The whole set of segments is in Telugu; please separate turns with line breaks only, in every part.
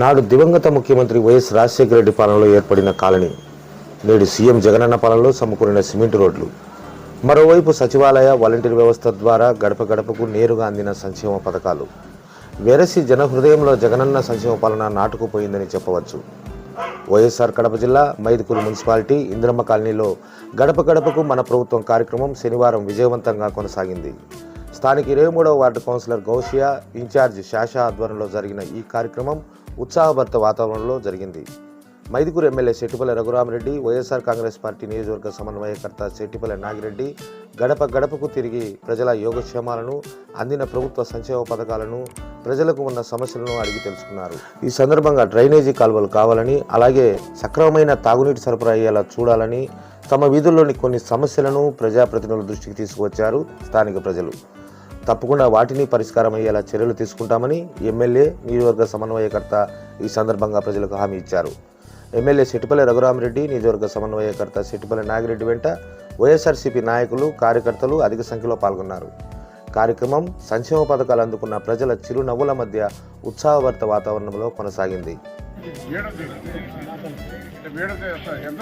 నాడు దివంగత ముఖ్యమంత్రి వైఎస్ రాజశేఖర రెడ్డి పాలనలో ఏర్పడిన కాలనీ నేడు సీఎం జగనన్న పాలనలో సమకూరిన సిమెంట్ రోడ్లు. మరోవైపు సచివాలయ వాలంటీర్ వ్యవస్థ ద్వారా గడప గడపకు నేరుగా అందిన సంక్షేమ పథకాలు. వెరసి జన హృదయంలో జగనన్న సంక్షేమ పాలన నాటుకుపోయిందని చెప్పవచ్చు. వైఎస్ఆర్ కడప జిల్లా మైదుకూరు మున్సిపాలిటీ ఇంద్రమ్మ కాలనీలో గడప గడపకు మన ప్రభుత్వం కార్యక్రమం శనివారం విజయవంతంగా కొనసాగింది. స్థానిక ఇరవై మూడవ ward councillor Gousia incharge Shasha ఆధ్వర్యంలో జరిగిన ఈ కార్యక్రమం ఉత్సాహభరిత వాతావరణంలో జరిగింది. Mydukur MLA Settipalle Raghurami Reddy YSR Congress party నియోజకవర్గ సమన్వయకర్త శెట్టిపల్లె నాగిరెడ్డి గడప గడపకు తిరిగి ప్రజల యోగక్షేమాలను అందిన ప్రభుత్వ సంక్షేమ పథకాలను ప్రజలకు ఉన్న సమస్యలను అడిగి తెలుసుకున్నారు. ఈ సందర్భంగా డ్రైనేజీ కాలువలు కావాలని అలాగే సక్రమమైన తాగునీటి సరఫరా అయ్యేలా చూడాలని తమ వీధుల్లోని కొన్ని సమస్యలను ప్రజాప్రతినిధుల దృష్టికి తీసుకువచ్చారు స్థానిక ప్రజలు. తప్పకుండా వాటిని పరిష్కారం అయ్యేలా చర్యలు తీసుకుంటామని ఎమ్మెల్యే నియోజకవర్గ సమన్వయకర్త ఈ సందర్భంగా ప్రజలకు హామీ ఇచ్చారు. ఎమ్మెల్యే సిటిపల్లి రఘురామరెడ్డి నియోజకవర్గ సమన్వయకర్త సిటిపల్లి నాగిరెడ్డి వెంట వైఎస్ఆర్సీపీ నాయకులు కార్యకర్తలు అధిక సంఖ్యలో పాల్గొన్నారు. కార్యక్రమం సంక్షేమ పథకాలు అందుకున్న ప్రజల చిరునవ్వుల మధ్య ఉత్సాహభరిత వాతావరణంలో కొనసాగింది.
ఎంత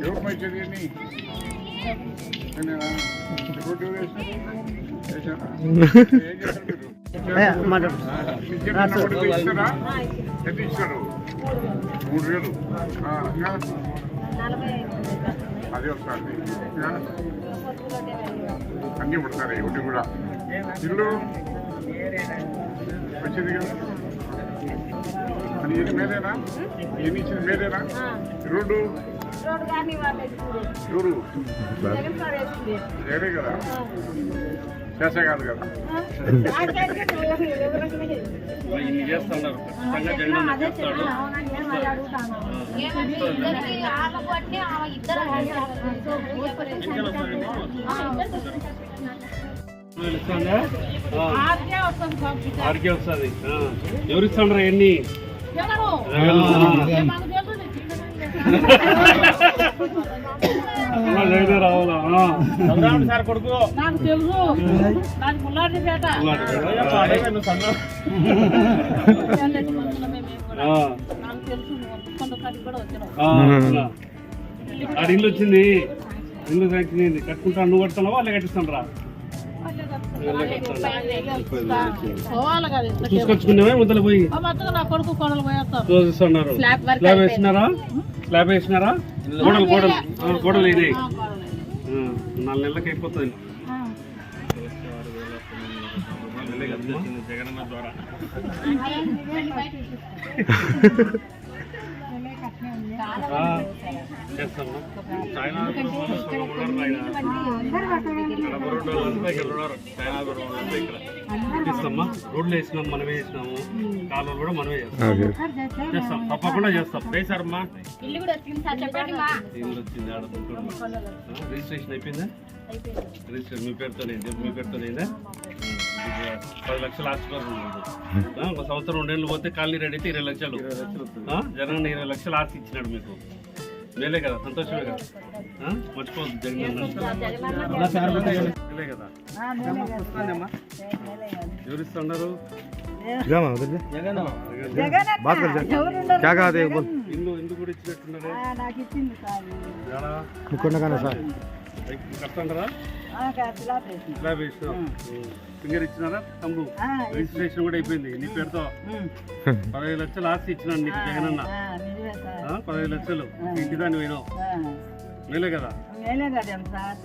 ఎవరు మై చదివి రోడ్డు మూడు వేలు. అదే వస్తుంది అన్నీ పడతాయి ఒకటి కూడా. ఇల్లు? వచ్చింది కదా? రోడ్డు?
రోడ్డు కానీ జగన్ సార్ వేసింది
కదా? చేసే కాదు కదా?
ఆర్కే వస్తుంది పంపిస్తే
ఆడికే వస్తుంది. ఎవరు ఇస్తాండ్రా ఎన్ని అలా రావాలా.
నాకు తెలుసు. నాకు పేట. నాకు తెలుసు.
ఇల్లు వచ్చింది. ఇల్లు కట్టుకుంటా నువ్వు కట్టిస్తాండ్రా
పోవాలి కదా ఇంతకీ.
చూసుకొచ్చుకున్నావే? ముద్దలు పోయి. చూస్తున్నారు
స్లాబ్
వేసినారా? స్లాబ్ వేసినారా? గోడలు గోడలు గోడలు ఇది. నాలుగు నెలలకి అయిపోతుంది. జగనన్న ద్వారా. రోడ్లు వేసినాం మనమే వేసినాము. కాలువలు కూడా మనమే చేస్తాం. చేస్తాం. తప్పకుండా చేస్తాం. వేసారమ్మా
ఇల్లు కూడా వచ్చింది
ఆడ రిజిస్ట్రేషన్ అయిపోయిందా? రిజిస్ట్రేషన్ మీ పేరుతోనే మీ పేరుతోనేదా పది లక్షలు ఆస్తిపరం ఉంది. ఆ, ఒక సంవత్సరం రెండేళ్ళు పోతే కాలనీ రెడీ అయితే ఇరవై లక్షలు. ఆ, జగన్ ఇరవై లక్షలు ఆస్తి ఇచ్చినాడు మీకు. మేలే కదా సంతోషమే కదా? ఆ, మర్చిపోవద్దు జగన్ కదా? వస్తుందమ్మా. ఎవరు ఇస్తున్నారు ఇల్లు ఎందుకు కూడా ఇచ్చినట్టున్నారు?
నాకు ఇచ్చింది సార్.
కట్టంటారా ఫింగర్ ఇచ్చినారా? తమ్ము రిజిస్ట్రేషన్ కూడా అయిపోయింది నీ పేరుతో. పదహైదు లక్షలు ఆస్తి ఇచ్చినాను నీకు జగనన్న. ఆ, పదహైదు లక్షలు. ఇంటి దాన్ని పోయినావు మేలే కదా?
నేనే కదా సార్.